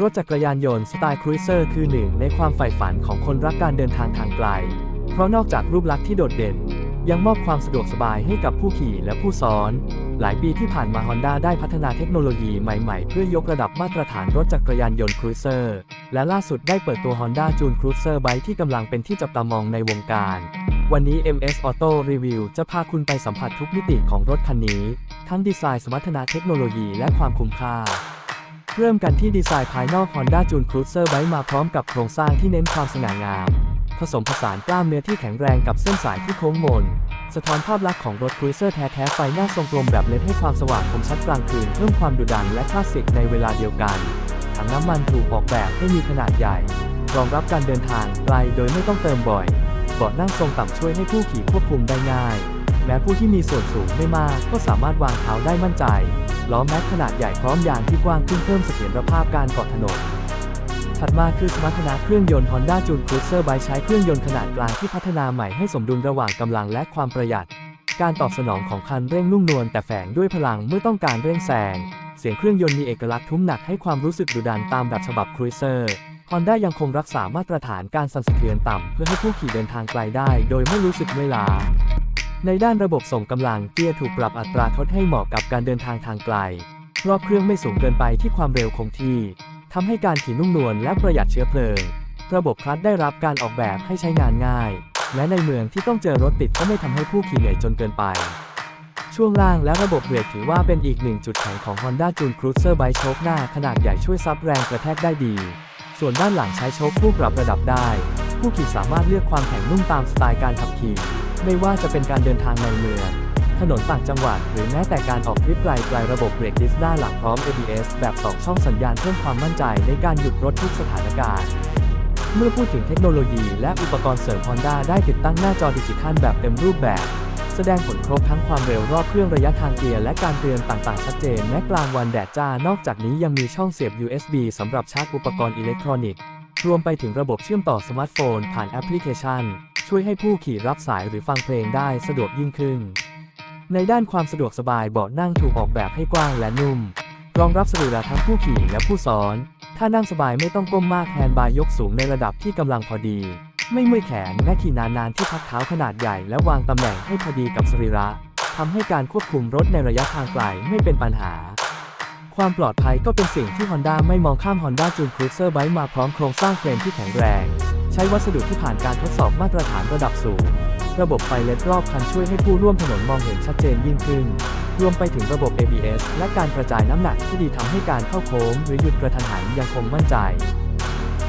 รถจักรยานยนต์สไตล์ครูเซอร์คือหนึ่งในความใฝ่ฝันของคนรักการเดินทางทางไกล เพราะนอกจากรูปลักษณ์ที่โดดเด่น ยังมอบความสะดวกสบายให้กับผู้ขี่และผู้ซ้อน หลายปีที่ผ่านมา Honda ได้พัฒนาเทคโนโลยีใหม่ๆ เพื่อยกระดับมาตรฐานรถจักรยานยนต์ครูเซอร์และล่าสุดได้เปิดตัว Honda June Cruiser Bike ที่กำลังเป็นที่จับตามองในวงการ วันนี้ MS Auto Review จะพาคุณไปสัมผัสทุกมิติของรถคันนี้ ทั้งดีไซน์สมรรถนะเทคโนโลยีและความคุ้มค่า เริ่มกันที่ดีไซน์ภายนอก Honda June Cruiser Bike มาพร้อมกับโครงสร้างที่เน้นความสง่างาม ผสมผสานกล้ามเนื้อที่แข็งแรงกับเส้นสายที่โค้งมน สะท้อนภาพลักษณ์ของรถครูเซอร์แท้ๆไฟหน้าทรงกลมแบบเลดให้ความสว่างคมชัดกลางคืนเพิ่มความดุดันและคลาสสิกในเวลาเดียวกันถังน้ำมันถูกออกแบบให้มีขนาดใหญ่ รองรับการเดินทางไกลโดยไม่ต้องเติมบ่อยเบาะนั่งทรงต่ำช่วยให้ผู้ขี่ควบคุมได้ง่าย แม้ผู้ที่มีส่วนสูงไม่มากก็สามารถวางเท้าได้มั่นใจ ล้อแม็กขนาดใหญ่พร้อมยางที่กว้างขึ้นเพิ่มเสถียรภาพการเกาะถนน ถัดมาคือสมรรถนะเครื่องยนต์ Honda June Cruiser Bike ใช้เครื่องยนต์ขนาดกลางที่พัฒนาใหม่ให้สมดุลระหว่างกำลังและความประหยัด การตอบสนองของคันเร่งนุ่มนวลแต่แฝงด้วยพลังเมื่อต้องการเร่งแซง เสียงเครื่องยนต์มีเอกลักษณ์ทุ้มหนักให้ความรู้สึกดุดันตามแบบฉบับ Cruiser Honda ยังคงรักษามาตรฐานการสั่นสะเทือนต่ำ เพื่อให้ผู้ขี่เดินทางไกลได้โดยไม่รู้สึกเมื่อยล้า ในด้านระบบส่งกำลังเกียร์ถูกปรับอัตราทดให้เหมาะกับการเดินทางทางไกล รอบเครื่องไม่สูงเกินไปที่ความเร็วคงที่ทำให้การขี่นุ่มนวลและประหยัดเชื้อเพลิง ระบบคลัตช์ได้รับการออกแบบให้ใช้งานง่าย และในเมืองที่ต้องเจอรถติดก็ไม่ทำให้ผู้ขี่เหนื่อยจนเกินไป ช่วงล่างและระบบเบรกถือว่าเป็นอีกหนึ่งจุดแข็งของ Honda June Cruiser Bike โชคหน้าขนาดใหญ่ช่วยซับแรงกระแทกได้ดี ส่วนด้านหลังใช้โชคผู้ปรับระดับได้ ผู้ขี่สามารถเลือกความแข็งนุ่มตามสไตล์การขับขี่ ไม่ว่าจะเป็นการเดินทางในเมือง ถนนต่างจังหวัด หรือแม้แต่การออกทริปไกลไกลระบบเบรกดิสด้านหลังพร้อม ABS แบบ 2 ช่องสัญญาณเพิ่มความมั่นใจในการหยุดรถทุกสถานการณ์เมื่อพูดถึงเทคโนโลยีและอุปกรณ์เสริม Honda ได้ติดตั้งหน้าจอดิจิทัลแบบเต็มรูปแบบ แสดงผลครบทั้งความเร็วรอบเครื่องระยะทางเกียร์และการเตือนต่างๆ ชัดเจนแม้กลางวันแดดจ้านอกจากนี้ยังมีช่องเสียบ USB สำหรับชาร์จอุปกรณ์อิเล็กทรอนิกส์ รวมไปถึงระบบเชื่อมต่อสมาร์ทโฟนผ่านแอปพลิเคชัน ช่วยให้ผู้ขี่รับสายหรือฟังเพลงได้สะดวกยิ่งขึ้น ในด้านความสะดวกสบายเบาะนั่งถูกออกแบบให้กว้างและนุ่ม รองรับสรีระทั้งผู้ขี่และผู้ซ้อน ถ้านั่งสบายไม่ต้องก้มมากแฮนด์บาร์ยกสูงในระดับที่กำลังพอดี ไม่เมื่อยแขนแม้ขี่นานๆที่พักเท้าขนาดใหญ่และวางตำแหน่งให้พอดีกับสรีระทำให้การควบคุมรถในระยะทางไกลไม่เป็นปัญหาความปลอดภัยก็เป็นสิ่งที่ Honda ไม่มองข้าม Honda June Cruiser Bike มาพร้อมโครงสร้างเฟรมที่แข็งแรง ใช้วัสดุที่ผ่านการทดสอบมาตรฐานระดับสูง ระบบไฟเลดรอบคันช่วยให้ผู้ร่วมถนนมองเห็นชัดเจนยิ่งขึ้น รวมไปถึงระบบ ABS และการกระจายน้ำหนักที่ดีทำให้การเข้าโค้งหรือหยุดกระทันหันยังคงมั่นใจ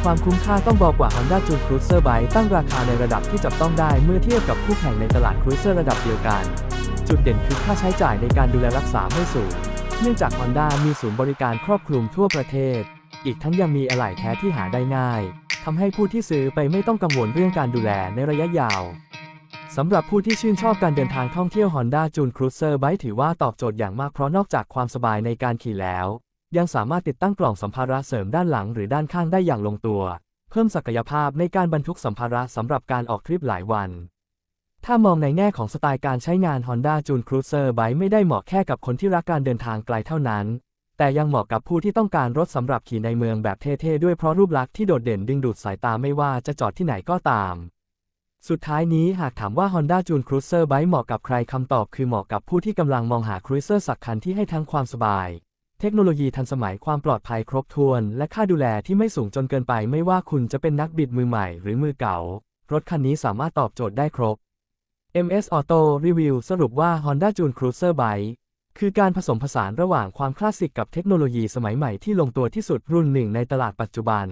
ความคุ้มค่าต้องบอกว่า Honda June Cruiser Bike ตั้งราคาในระดับที่จับต้องได้เมื่อเทียบกับคู่แข่งในตลาด Cruiser ระดับเดียวกัน จุดเด่นคือค่าใช้จ่ายในการดูแลรักษาไม่สูง เนื่องจาก Honda มีศูนย์บริการครอบคลุมทั่วประเทศ อีกทั้งยังมีอะไหล่แท้ที่หาได้ง่าย ทำให้ผู้ที่ซื้อไปไม่ต้องกังวลเรื่องการดูแลในระยะยาว สำหรับผู้ที่ชื่นชอบการเดินทางท่องเที่ยว Honda June Cruiser Bike ถือว่าตอบโจทย์อย่างมากเพราะนอกจากความสบายในการขี่แล้ว ยังสามารถติดตั้งกล่องสัมภาระเสริมด้านหลังหรือด้านข้างได้อย่างลงตัว เพิ่มศักยภาพในการบรรทุกสัมภาระสำหรับการออกทริปหลายวันถ้ามองในแง่ของสไตล์การใช้งาน Honda June Cruiser Bike ไม่ได้เหมาะแค่กับคนที่รักการเดินทางไกลเท่านั้น แต่ยังเหมาะกับผู้ที่ต้องการรถสำหรับขี่ในเมืองแบบเท่ๆด้วยเพราะรูปลักษณ์ที่โดดเด่นดึงดูดสายตาไม่ว่าจะจอดที่ไหนก็ตาม สุดท้ายนี้หากถามว่า Honda June Cruiser Bike เหมาะกับใครคำตอบคือเหมาะกับผู้ที่กำลังมองหา Cruiser สักคันที่ให้ทั้งความสบาย เทคโนโลยีทันสมัยความปลอดภัยครบถ้วน และค่าดูแลที่ไม่สูงจนเกินไปไม่ว่าคุณจะเป็นนักบิดมือใหม่หรือมือเก่า รถคันนี้สามารถตอบโจทย์ได้ครบ MS Auto Review สรุปว่า Honda June Cruiser Bike คือการผสมผสานระหว่างความคลาสสิกกับเทคโนโลยีสมัยใหม่ที่ลงตัวที่สุดรุ่นหนึ่งในตลาดปัจจุบัน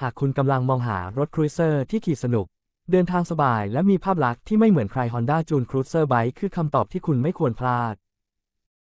หากคุณกำลังมองหารถครูเซอร์ที่ขี่สนุก เดินทางสบายและมีภาพลักษณ์ที่ไม่เหมือนใคร Honda June Cruiser Bike คือคำตอบที่คุณไม่ควรพลาด